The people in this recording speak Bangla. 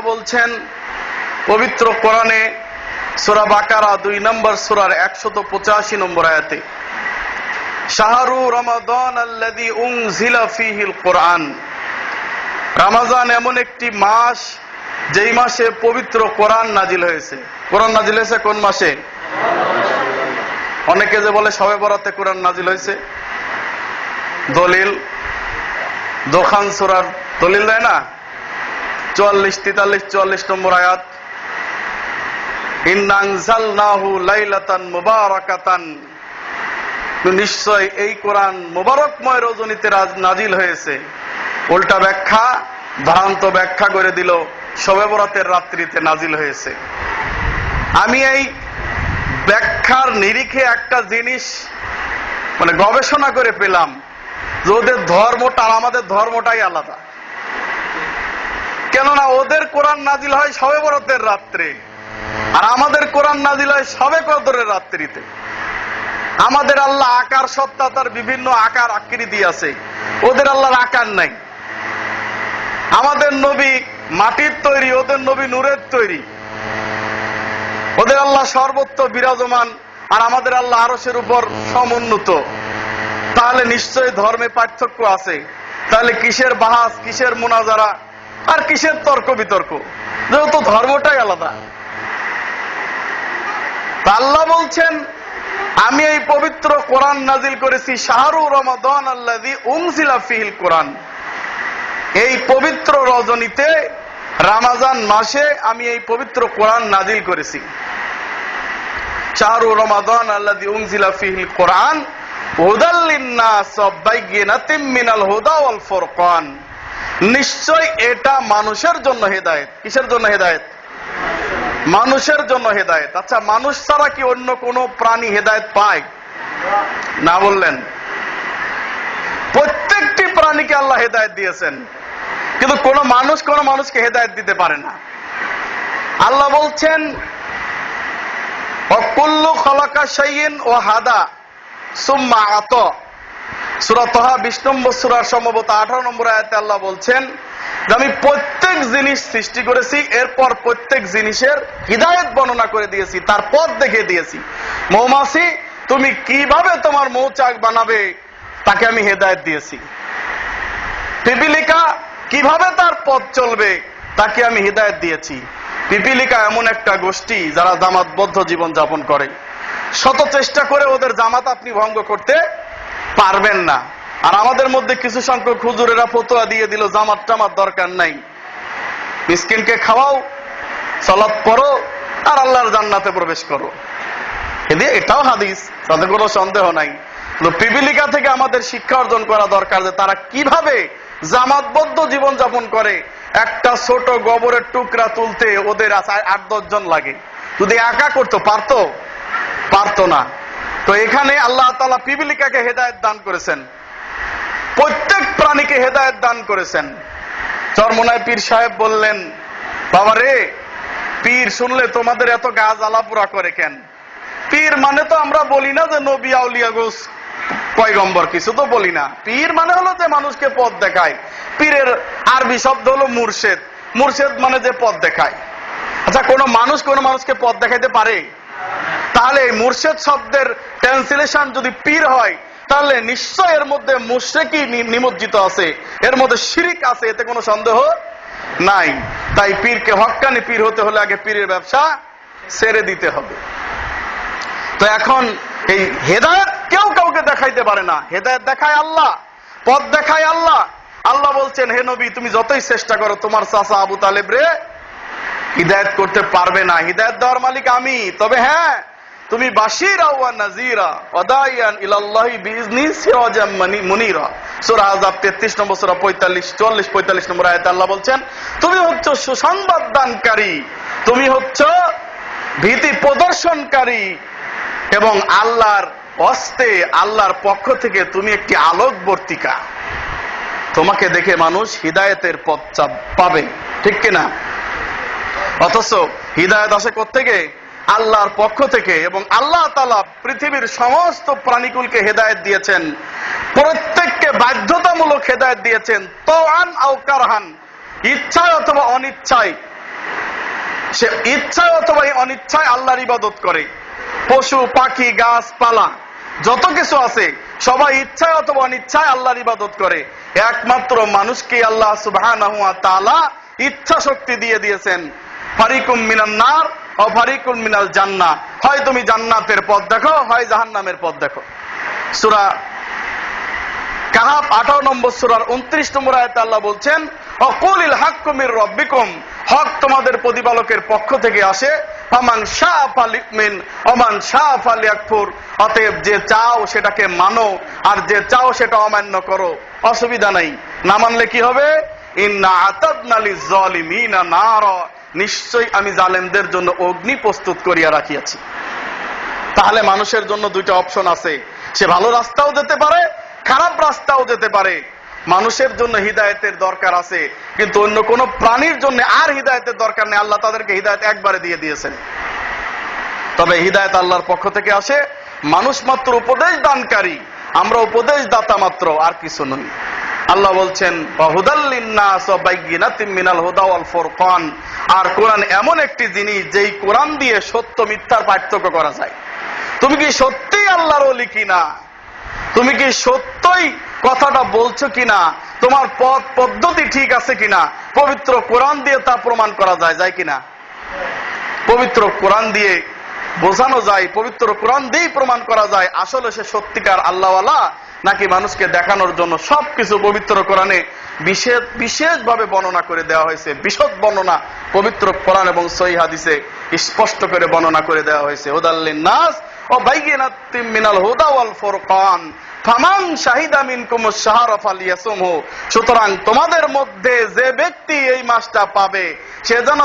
বলছেন, পবিত্র কোরআনে সূরা বাকারা দুই নম্বর সূরার 185 নম্বর আয়াতে, শাহরু রমাদান কোরআন। রমাজান এমন একটি মাস, যেই মাসে পবিত্র কোরআন নাজিল হয়েছে। কোরআন নাজিল হয়েছে কোন মাসে? অনেকে যে বলে সবে বরাতে কোরআন নাজিল হয়েছে। দলিল, দোকান সুরার দলিল দেয় না? চুয়াল্লিশ তেতাল্লিশ চুয়াল্লিশ নম্বর আয়াত। নিশ্চয় এই কোরআন মুবারকময় রজনীতে রাজ, নাজিল হয়েছে। উল্টা ব্যাখ্যা, ভ্রান্ত ব্যাখ্যা করে দিল, শবে বরাতের রাত্রিতে নাজিল হয়েছে। আমি এই ব্যাখ্যার নিরিখে একটা জিনিস মানে গবেষণা করে পেলাম যে ওদের ধর্মটা, আমাদের ধর্মটাই আলাদা। কেননা ওদের কোরআন নাজিল হয় সবে বরতের রাত্রে। আর আমাদের কোরআন নাজিল হয় সবে কদরের রাত্রিতে। আমাদের আল্লাহ আকার সত্তা তার বিভিন্ন আকার আকৃতি আছে। ওদের আল্লাহর আকার নাই। আমাদের নবী মাটির তৈরি, ওদের নবী নূরের তৈরি। ওদের আল্লাহ সর্বত্র বিরাজমান আর আমাদের আল্লাহ আরসের উপর সমুন্নত। তাহলে নিশ্চয় ধর্মে পার্থক্য আছে। তাহলে কিসের বাহাস, কিসের মোনাজারা? আর কিসের তর্ক বিতর্ক? যেহেতু ধর্মটাই আলাদা। আল্লাহ বলছেন, আমি এই পবিত্র কোরআন নাজিল করেছি, শাহরু রমাদান আল্লাদি উমসিলা ফিহিল কোরআন। এই পবিত্র রজনীতে, রামাজান মাসে আমি এই পবিত্র কোরআন নাজিল করেছি। শাহরু রমাদান আল্লাদি উমসিলা ফিহিল কোরআন নিশ্চয় এটা মানুষের জন্য হেদায়েত। কিসের জন্য হেদায়েত? মানুষের জন্য হেদায়েত। আচ্ছা মানুষ ছাড়া কি অন্য কোন প্রাণী হেদায়েত পায়? না বললেন। প্রত্যেকটি প্রাণীকে আল্লাহ হেদায়েত দিয়েছেন। কিন্তু কোন মানুষ কোন মানুষকে হেদায়েত দিতে পারে না। আল্লাহ বলছেন, অকুল্লু খলাকা সাইন ও হাদা সুম্মা আত। সুরা তহা বিশ নম্বর সুরার সম্ভবত আঠারো নম্বর আয়াতে আল্লাহ বলছেন আমি প্রত্যেক জিনিস সৃষ্টি করেছি, এরপর প্রত্যেক জিনিসের হৃদায়ত বর্ণনা করে দিয়েছি, তার পথ দেখিয়ে দিয়েছি। মৌমাছি, তুমি কীভাবে তোমার মৌচাক বানাবে, তাকে আমি হেদায়ত দিয়েছি। পিপিলিকা কীভাবে তার পথ চলবে, তাকে আমি হৃদায়ত দিয়েছি। পিপিলিকা এমন একটা গোষ্ঠী যারা জামাতবদ্ধ জীবন যাপন করে। শত চেষ্টা করে ওদের জামাত আপনি ভঙ্গ করতে পারবেন না। আর আমাদের মধ্যে কিছু সংখ্যক হুজুরেরা ফতোয়া দিয়ে দিল, জামাত টামাত দরকার নাই। মিসকিনকে খাওয়াও সলাৎ পড়ো, আর আল্লাহর জান্নাতে প্রবেশ করো। এদিকে এটাও হাদিস তাদের কোনো সন্দেহ নাই। পিপিলিকা থেকে আমাদের শিক্ষা অর্জন করা দরকার যে তারা কীভাবে জামাতবদ্ধ জীবন যাপন করে। একটা ছোট গোবরের টুকরা তুলতে ওদের আট দশ জন লাগে। যদি একা করতো, পারতো? পারতো না। তো এখানে আল্লাহ তালা পিপিলিকাকে হেদায়ত দান করেছেন। প্রত্যেক প্রাণীকে হেদায়ত দান করেছেন। চরমনায় পীর সাহেব বললেন, বাবা রে, পীর শুনলে তোমাদের এত গাছ আলাপুরা করে কেন? পীর মানে তো আমরা বলি না যে নবী আউলিয়া গোস। পয়গম্বর কিছু তো বলি না। পীর মানে হলো যে মানুষকে পথ দেখায়। পীরের আরবি শব্দ হলো মুর্শেদ। মুর্শেদ মানে যে পথ দেখায়। আচ্ছা কোন মানুষ কোন মানুষকে পথ দেখাইতে পারে? তাহলে মুর্শেদ শব্দের ট্রান্সলেশন যদি পীর হয়, তাহলে নিশ্চয় এর মধ্যে মুশ্রেকি নিমজ্জিত আছে। এর মধ্যে শিরিক আছে, এতে কোনো সন্দেহ নাই। তাই পীরকে হকানি পীর হতে হলে আগে পীরের ব্যবসা ছেড়ে দিতে হবে। তো এখন এই হেদায়ত কেউ কাউকে দেখাইতে পারে না। হেদায়ত দেখায় আল্লাহ, পথ দেখায় আল্লাহ। আল্লাহ বলছেন, হে নবী, তুমি যতই চেষ্টা করো, তোমার চাষা আবু তালেব রে, হিদায়ত করতে পারবে না। হিদায়ত দেওয়ার মালিক আমি। তবে হ্যাঁ তুমি বাসিরা ওয়া নাজিরা ওয়াদাইয়ান ইলাল্লাহি বিইজনি সিরাজাম মুনিরা। সূরা আযাব 33 নম্বর, সূরা 45 44 45 নম্বর আয়াতে আল্লাহ বলছেন, তুমি হচ্ছ সুসংবাদ দানকারী তুমি হচ্ছ ভীতি প্রদর্শনকারী এবং আল্লাহর অস্তে আল্লাহর পক্ষ থেকে তুমি একটি আলোকবর্তিকা। তোমাকে দেখে মানুষ হিদায়তের পথ পাবে। ঠিক কিনা? অথচ হৃদায়ত আসে থেকে আল্লাহর পক্ষ থেকে এবং আল্লাহ তালা পৃথিবীর সমস্ত প্রাণীকুলকে হেদায়ত দিয়েছেন। প্রত্যেককে বাধ্যতামূলক হেদায়ত দিয়েছেন। তো আন আও কারহান, ইচ্ছায় অথবা অনিচ্ছায়। সে ইচ্ছায় অথবা অনিচ্ছায় আল্লাহর ইবাদত করে। পশু, পাখি গাছপালা যত কিছু আছে, সবাই ইচ্ছায় অথবা অনিচ্ছায় আল্লাহর ইবাদত করে। একমাত্র মানুষকে আল্লাহ তাআলা ইচ্ছা শক্তি দিয়ে দিয়েছেন। ফারিকুম মিনান ফারিকুম মিনাল জান্নাহ হয় তুমি জান্নাতের পথ দেখো, হয় জাহান্নামের পথ দেখো। সূরা কাহাব আঠারো নম্বর সুরার উনত্রিশ নম্বর আয়তে আল্লাহ বলছেন, অকুলিল হাক্কুমির রব্বিকুম। হক তোমাদের প্রতিপালকের পক্ষ থেকে আসে, ফামান শাহ ফালিকমিন অমান শাহ ফালিয়াকফুর অতএব যে চাও সেটাকে মানো, আর যে চাও সেটা অমান্য করো। অসুবিধা নাই। না মানলে কি হবে? ইন্না আতাদনালি জলিমিনা নার। নিশ্চয়ই আমি জালেমদের জন্য অগ্নি প্রস্তুত করিয়া রাখিয়াছি। তাহলে মানুষের জন্য দুইটা অপশন আছে। সে ভালো রাস্তাও যেতে পারে, খারাপ রাস্তাও যেতে পারে। মানুষের জন্য হিদায়তের দরকার আছে, কিন্তু অন্য কোন প্রাণীর জন্য আর হিদায়তের দরকার নেই। আল্লাহ তাদেরকে হিদায়ত একবারে দিয়ে দিয়েছেন। তবে হিদায়ত আল্লাহর পক্ষ থেকে আসে। মানুষ মাত্র উপদেশ দানকারী আমরা উপদেশ দাতা মাত্র, আর কিছু নই। আল্লাহ বলছেন "ওয়াহুদাল্লিন্নাস মিনাল হুদা ওয়াল ফুরকান। আর কোরআন এমন একটি জিনিস, যেই কোরআন দিয়ে সত্য মিথ্যার পার্থক্য করা যায়। তুমি কি সত্যিই আল্লাহর ওলি কিনা? তুমি কি সত্যই কথাটা বলছো কিনা? তোমার পথ পদ্ধতি ঠিক আছে কিনা? পবিত্র কোরআন দিয়ে তা প্রমাণ করা যায় যায় কিনা? পবিত্র কোরআন দিয়ে বোঝানো যায়, পবিত্র কোরআন দিয়েই প্রমাণ করা যায়, আসলে সে সত্যিকার আল্লাহওয়ালা নাকি মানুষকে দেখানোর জন্য সবকিছু পবিত্র কোরআনে বিশেষ, বিশেষভাবে বর্ণনা করে দেওয়া হয়েছে। বিশদ বর্ণনা পবিত্র কোরআন এবং সহি হাদিসে স্পষ্ট করে বর্ণনা করে দেওয়া হয়েছে। ওদাল্লিন নাস ও মিনাল হুদা ওয়াল ফুরকান। ফামান শাহিদা মিনকুম শাহরা ফালিয়াসুমহু। সুতরাং তোমাদের মধ্যে যে ব্যক্তি এই মাসটা পাবে, সে যেন